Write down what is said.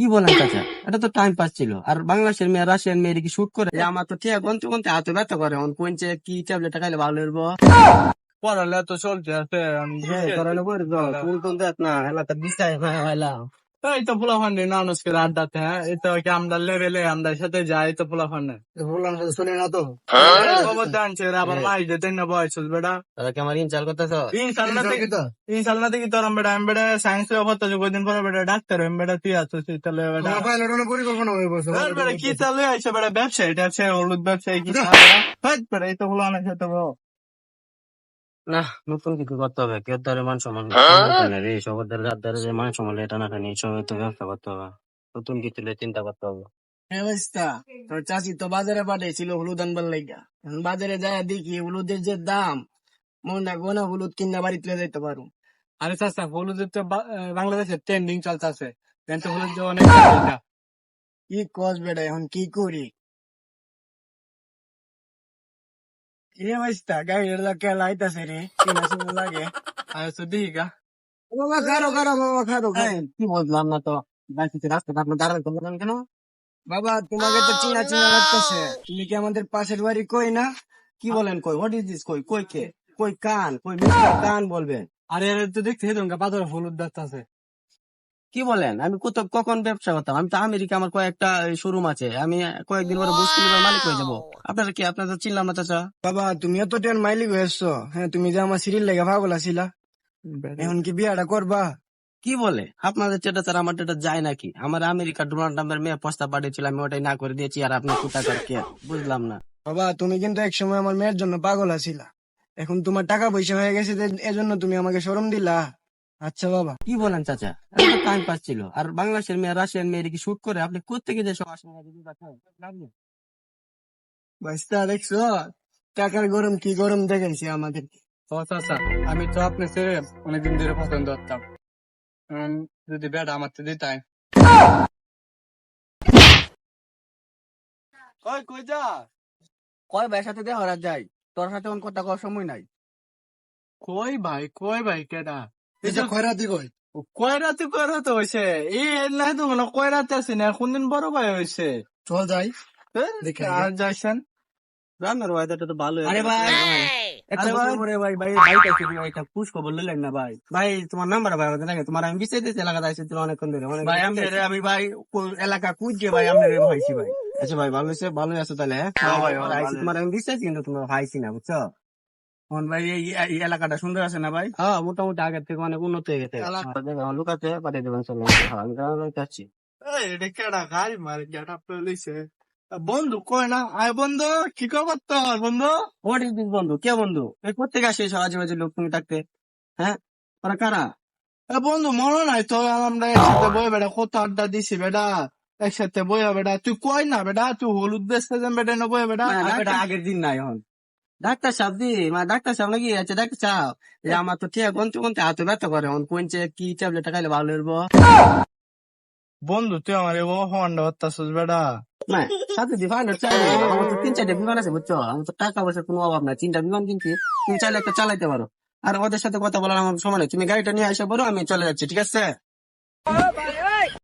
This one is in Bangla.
কি বলেন চাচা? এটা তো টাইম পাস ছিল। আর বাংলাদেশের মেয়ে রাশিয়ান মেয়ে কি শুট করে? আমার তো ঠিক গন্তে গন্তে হাতে ব্যথা করে। এখন কোনছে কি ট্যাবলেট খাইলে ভালো হইব? পড়ালে তো চলতে আছে। হ্যাঁ কোন কোন দেখ না এলাকা দিশাই না হইলা এই তো পোলা ফান্ডে মানুষকে আড্ডাতে হ্যাঁ? এই তো কি আমরা লেভেলে আমরা সাথে যাই তো পোলা ফান্ডে বললাম শুনে না তো। খবর জানছে আবার মাই যেতে না বয়স বেটা। তারা কি আমার ইনচাল করতেছ? ইনশাল্লাহ থেকে ইনশাল্লাহ থেকে তোর বেটা আমি বেটা সায়েন্স এ হতো যে কদিন পরে বেটা ডাক্তার আমি বেটা তুই আছিস তাহলে বেটা। পরিকল্পনা হয়ে বসে এর বেটা কি চালু আছে বেটা ব্যবসায়ী ব্যবসায়ী হলুদ ব্যবসায়ী কি হ্যাঁ বেটা এই তো হলো অনেক সাথে না নতুন কিছু করতে হবে। কেউ ধরে মান সম্মান রে। সবার রাত ধরে যে মান সম্মান এটা না খানি সব তো ব্যবসা করতে হবে। নতুন কিছু নিয়ে চিন্তা করতে হবে। অবস্থা। তোর চাষি তো বাজারে পাঠিয়েছিল হলুদ আনবার লাইগা। এখন বাজারে যায় দেখি হলুদের যে দাম মনটা গোনা হলুদ কিনা বাড়ি তুলে যাইতে পারো আরে চাচা হলুদের তো বাংলাদেশে ট্রেন্ডিং চলতেছে। হলুদ যে অনেক কি কস বেটা এখন কি করি? কিরে অবস্থা গাড়ির লোকে লাইতাছে রে কিনা সময় লাগে আর দিই গা বাবা খারো খারো বাবা খারো। কি বললাম না তো বাইরে রাস্তা আপনি দাঁড়াতে বললেন কেন বাবা তোমাকে তো চিনা চিনা লাগতেছে তুমি কি আমাদের পাশের বাড়ি কই না কি বলেন কই হোয়াট ইজ দিস কই কই কে কই কান কই কান বলবেন আরে এর তো দেখতে হেদুন গা বাজারে হলুদ আছে কি বলেন? আমি কত কখন ব্যবসা করতাম? আমি তো আমেরিকা আমার কয়েকটা শোরুম আছে। আমি কয়েকদিন পরে বুঝতে মালিক হয়ে যাব। আপনারা কি আপনাদের চিনলাম না চাচা? বাবা তুমি এত টেন মাইলিক হয়েছো হ্যাঁ তুমি যে আমার সিরিল লেগে পাগল আছিলা। এখন কি বিয়াটা করবা? কি বলে? আপনাদের চেটা ছাড়া আমার চেটা যায় নাকি? আমার আমেরিকা ডোনাল্ড ট্রাম্পের মেয়ে প্রস্তাব পাঠিয়েছিল আমি ওটাই না করে দিয়েছি আর আপনি কোথা কে? বুঝলাম না। বাবা তুমি কিন্তু এক সময় আমার মেয়ের জন্য পাগল আছিলা। এখন তোমার টাকা পয়সা হয়ে গেছে যে এজন্য তুমি আমাকে শরম দিলা। আচ্ছা বাবা। কি বলেন চাচা? টাইম পাস ছিল আর বাংলাদেশের মেয়ে রাশিয়ান মেয়ের কি শুট করে আপনি কোথেকে যে সব আসেন? বাস্তা দেখছ? টাকার গরম কি গরম দেখাইছে আমাদের। ও চাচা আমি তো আপনি ছেড়ে অনেকদিন ধরে পছন্দ করতাম। যদি বেটা আমার তো দিতাই। কই কই যা? কয় ভাইয়ের সাথে করা যায়? তোর সাথে কোন কথা কওয়ার সময় নাই। কই ভাই কই ভাই কেডা? যে কই কয়? হয়েছে এই না তো মানে কয় রাতে আছে না? কোনদিন বড় ভাই হয়েছে চল যাই। আর যাইছেন রান্নার ওয়েদারটা তো ভালো আরে ভাই! আরে ভাই। পরে ভাই ভাই ভাই কাছে ভাই একটা পুশ খবর লইলেন না ভাই। ভাই তোমার নাম্বার ভাই আমাদের লাগে। তোমার আমি বিস্তারিত এলাকা যাইছি তুমি অনেকক্ষণ ধরে অনেক ভাই, আমি আমি- আমি ভাই এলাকা কুইজে ভাই আমরা ভাইছি ভাই। আচ্ছা ভাই ভালো আছে ভালো আছো তাহলে হ্যাঁ ভাই, আইছি, তোমার আমি বিশ্বাস কিন্তু তোমার ভাইছি না বুঝছ এখন ভাই এই এই এলাকাটা সুন্দর আছে না ভাই? হ্যাঁ মোটামুটি আগের থেকে অনেক উন্নত হয়ে গেছে। এলাকা- দেখো পাঠিয়ে দেবেন চলো হ্যাঁ আমি যাচ্ছি এটা কেডা গাড়ি মারে গেটা লইছে? বন্ধু কই না? আয় বন্ধু কি খবর তোর বন্ধু? হোয়াট ইজ দিস বন্ধু কে বন্ধু? এই কোথেকে আসে সব আজেবাজে লোক তুমি থাকতে। হ্যাঁ ওরা কারা? বন্ধু মনে নাই তো আমরা একসাথে বই বেটা কত আড্ডা দিছি বেটা একসাথে বই বেটা তুই কয় না বেটা তুই হলুদ বেচতে যান বেটা না বই বেটা আগের দিন নাই এখন। ডাক্তার সাহেব দি মানে ডাক্তার সাহেব নাকি আছে ডাক্তার সাহেব। এই আমার তো ঠিক গন্তে গন্তে হাতে ব্যথা করে এখন কোনছে কি ট্যাবলেট খাইলে ভালো হইব? বন্ধু তুই আমার ও হন্ডা হত্যাছিস বেটা। না সাথে দি ফাইনাল চাই। আমার তো তিন চারটে বিমান আছে বুঝছ? আমার তো টাকা পয়সার কোনো অভাব নাই। তিনটা বিমান কিনছি তুমি চাইলে একটা চালাইতে পারো। আর ওদের সাথে কথা বলার আমার সময় নেই। তুমি গাড়িটা নিয়ে আসা বলো আমি চলে যাচ্ছি ঠিক আছে?